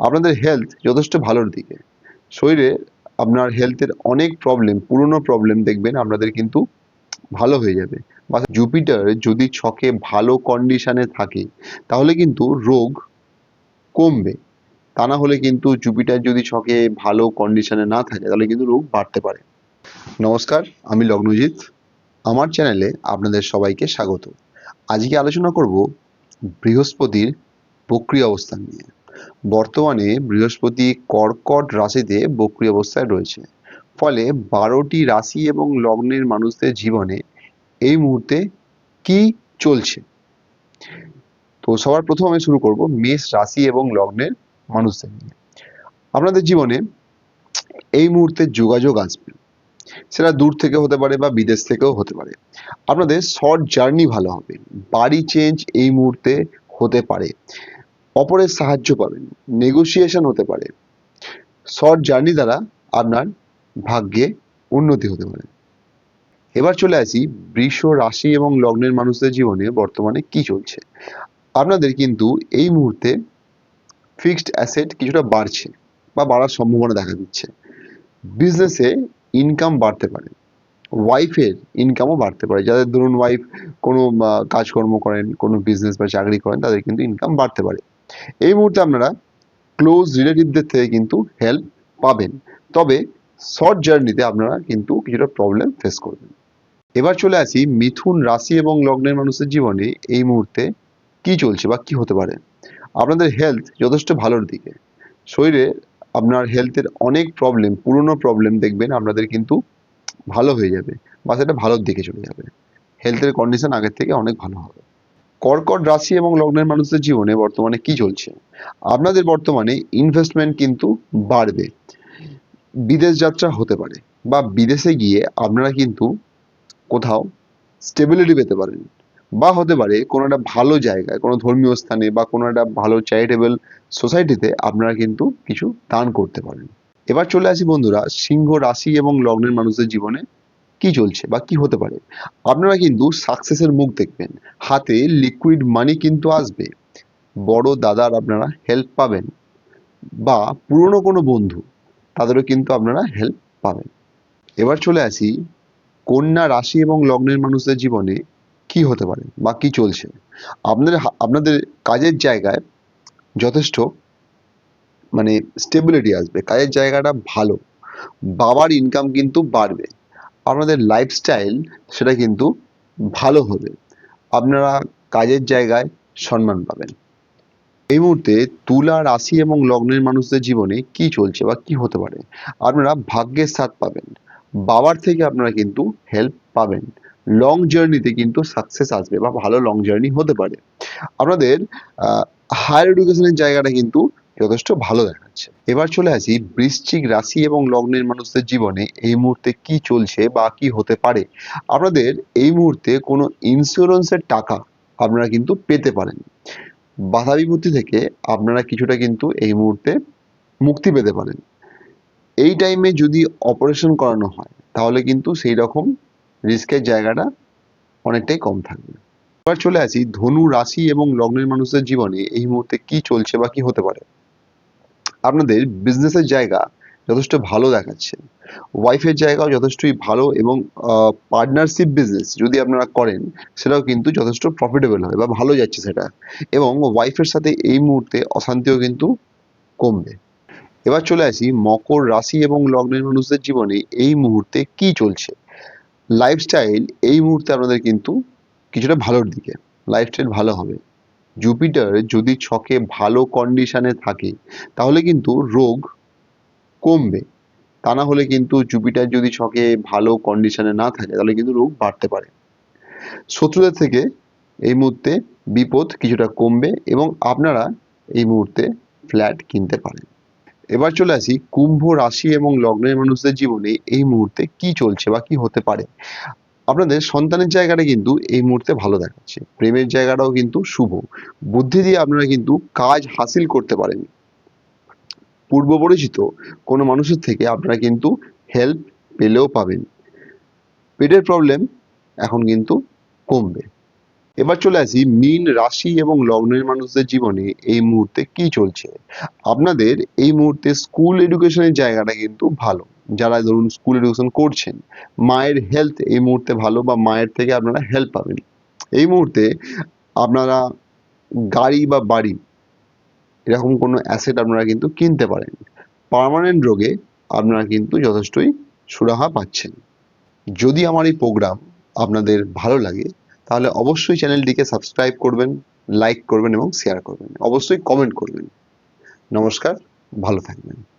আপনাদের হেলথ যথেষ্ট ভালোর দিকে। শরীরে আপনার হেলথের অনেক প্রবলেম পুরনো প্রবলেম দেখবেন, আপনাদের কিন্তু ভালো হয়ে যাবে। বা জুপিটার যদি ছকে ভালো কন্ডিশনে থাকে, তাহলে কিন্তু রোগ কমবে। তা না হলে কিন্তু জুপিটার যদি ছকে ভালো কন্ডিশনে না থাকে, তাহলে কিন্তু রোগ বাড়তে পারে। নমস্কার, আমি লগ্নজিৎ। আমার চ্যানেলে আপনাদের সবাইকে স্বাগত। আজকে আলোচনা করব বৃহস্পতির বক্রি অবস্থান নিয়ে। বর্তমানে বৃহস্পতি কর্কট রাশিতে বক্রি অবস্থায় রয়েছে। ফলে বারোটি রাশি এবং লগ্নের মানুষদের জীবনে এই মুহূর্তে কি চলছে? তো সবার প্রথম আমি শুরু করব মেষ রাশি এবং লগ্নের মানুষদের নিয়ে। আপনাদের জীবনে এই মুহূর্তে যোগাযোগ আসবে। সেটা দূর থেকে হতে পারে বা বিদেশ থেকেও হতে পারে। আপনাদের শর্ট জার্নি ভালো হবে। বাড়ি চেঞ্জ এই মুহূর্তে হতে পারে। অপরের সাহায্য পাবেন। নেগোসিয়েশন হতে পারে। শর্ট জার্নি দ্বারা আপনার ভাগ্যে উন্নতি হতে পারে। এবার চলে আসি বৃষ রাশি এবং লগ্নের মানুষদের জীবনে বর্তমানে কি চলছে। আপনাদের কিন্তু এই মুহূর্তে ফিক্সড অ্যাসেট কিছুটা বাড়ছে বা বাড়ার সম্ভাবনা দেখা দিচ্ছে। বিজনেসে ইনকাম বাড়তে পারে। ওয়াইফের ইনকামও বাড়তে পারে। যাদের ধরুন ওয়াইফ কোনো কাজকর্ম করেন, কোনো বিজনেস বা চাকরি করেন, তাদের কিন্তু ইনকাম বাড়তে পারে। এই মুহূর্তে আপনারা ক্লোজ রিলেটিভদের থেকে কিন্তু হেল্প পাবেন। তবে শর্ট জার্নিতে আপনারা কিন্তু কিছুটা প্রবলেম ফেস করবেন। এবার চলে আসি মিথুন রাশি এবং লগ্নের মানুষের জীবনে এই মুহূর্তে কি চলছে বা কি হতে পারে। আপনাদের হেলথ যথেষ্ট ভালোর দিকে। শরীরে আপনার হেলথের অনেক প্রবলেম পুরনো প্রবলেম দেখবেন আপনাদের কিন্তু ভালো হয়ে যাবে বা সেটা ভালোর দিকে চলে যাবে। হেলথের কন্ডিশন আগের থেকে অনেক ভালো হবে। কর্কট রাশি এবং লগ্নের মানুষদের জীবনে বর্তমানে কি চলছে? আপনাদের বর্তমানে ইনভেস্টমেন্ট কিন্তু বাড়বে। বিদেশ যাত্রা হতে পারে বা বিদেশে গিয়ে আপনারা কিন্তু কোথাও স্টেবিলিটি পেতে পারেন। বা হতে পারে কোনো একটা ভালো জায়গায়, কোনো ধর্মীয় স্থানে বা কোনো একটা ভালো চ্যারিটেবল সোসাইটিতে আপনারা কিন্তু কিছু দান করতে পারেন। এবার চলে আসি বন্ধুরা, সিংহ রাশি এবং লগ্নের মানুষদের জীবনে কি চলছে বা কি হতে পারে? আপনারা কিন্তু সাকসেসের মুখ দেখবেন। হাতে লিকুইড মানি কিন্তু আসবে। বড় দাদার আপনারা হেল্প পাবেন বা পুরনো কোনো বন্ধু, তাদেরও কিন্তু আপনারা হেল্প পাবেন। এবার চলে আসি, কন্যা রাশি এবং লগ্নের মানুষদের জীবনে কি হতে পারে বা কি চলছে? আপনাদের আপনাদের কাজের জায়গায় যথেষ্ট মানে স্টেবিলিটি আসবে, কাজের জায়গাটা ভালো। বাবার ইনকাম কিন্তু বাড়বে। আপনাদের লাইফস্টাইল সেটা কিন্তু ভালো হবে। আপনারা কাজের জায়গায় সম্মান পাবেন। এই মুহূর্তে তুলা রাশি এবং লগ্নের মানুষদের জীবনে কি চলছে বা কি হতে পারে? আপনারা ভাগ্যের সাথ পাবেন। বাবার থেকে আপনারা কিন্তু হেল্প পাবেন। লং জার্নিতে কিন্তু সাকসেস আসবে বা ভালো লং জার্নি হতে পারে। আপনাদের হায়ার এডুকেশনের জায়গাটা কিন্তু যথেষ্ট ভালো দেখাচ্ছে। এবার চলে আসি বৃশ্চিক রাশি এবং লগ্নের মানুষদের জীবনে এই মুহূর্তে কি চলছে বা কি হতে পারে। আপনাদের এই মুহূর্তে কোনো ইন্স্যুরেন্সের টাকা আপনারা কিন্তু পেতে পারেন। বাধা বিপত্তি থেকে আপনারা কিছুটা কিন্তু এই মুহূর্তে মুক্তি পেতে পারেন। এই টাইমে যদি অপারেশন করানো হয়, তাহলে কিন্তু সেই রকম রিস্কের জায়গাটা অনেকটাই কম থাকবে। এবার চলে আসি ধনু রাশি এবং লগ্নের মানুষদের জীবনে এই মুহূর্তে কি চলছে বা কি হতে পারে। আপনাদের বিজনেসের জায়গা যথেষ্ট ভালো দেখাচ্ছে। ওয়াইফের জায়গাও যথেষ্টই ভালো এবং পার্টনারশিপ বিজনেস যদি আপনারা করেন, সেটাও কিন্তু যথেষ্ট প্রফিটেবল হবে বা ভালো যাচ্ছে সেটা। এবং ওয়াইফের সাথে এই মুহূর্তে অশান্তিও কিন্তু কমবে। এবার চলে আসি মকর রাশি এবং লগ্নের মানুষদের জীবনে এই মুহূর্তে কি চলছে। লাইফস্টাইল এই মুহূর্তে আপনাদের কিন্তু কিছুটা ভালোর দিকে। লাইফস্টাইল ভালো হবে। জুপিটার যদি ছকে ভালো কন্ডিশনে থাকে, তাহলে কিন্তু রোগ কমবে। তা না হলে কিন্তু জুপিটার যদি ছকে ভালো কন্ডিশনে না থাকে, তাহলে কিন্তু রোগ বাড়তে পারে। শত্রুদের থেকে এই মুহূর্তে বিপদ কিছুটা কমবে এবং আপনারা এই মুহূর্তে ফ্ল্যাট কিনতে পারেন। এবার চলে আসি, কুম্ভ রাশি এবং লগ্নের মানুষদের জীবনে এই মুহূর্তে কি চলছে বা কি হতে পারে? আপনাদের সন্তানের জায়গাটা কিন্তু এই মুহূর্তে ভালো দেখাচ্ছে। প্রেমের জায়গাটাও কিন্তু শুভ। বুদ্ধি দিয়ে আপনারা কিন্তু কাজ হাসিল করতে পারেন। পূর্ব পরিচিত কোনো মানুষের থেকে আপনারা কিন্তু হেল্প পেলেও পাবেন। পেটের প্রবলেম এখন কিন্তু কমবে। এবার চলে আসি মীন রাশি এবং লগ্নের মানুষদের জীবনে এই মুহূর্তে কি চলছে। আপনাদের এই মুহূর্তে স্কুল এডুকেশনের জায়গাটা কিন্তু ভালো। যারা ধরুন স্কুল এডুকেশন করছেন, মায়ের হেলথ এই মুহূর্তে ভালো বা মায়ের থেকে আপনারা হেল্প পাবেন। এই মুহূর্তে আপনারা গাড়ি বা বাড়ি এরকম কোনো অ্যাসেট আপনারা কিন্তু কিনতে পারেন। পার্মানেন্ট রোগে আপনারা কিন্তু যথেষ্টই সুরাহা পাচ্ছেন। যদি আমার এই প্রোগ্রাম আপনাদের ভালো লাগে তাহলে অবশ্যই চ্যানেলটিকে সাবস্ক্রাইব করবেন লাইক করবেন এবং শেয়ার করবেন। অবশ্যই কমেন্ট করবেন। নমস্কার, ভালো থাকবেন।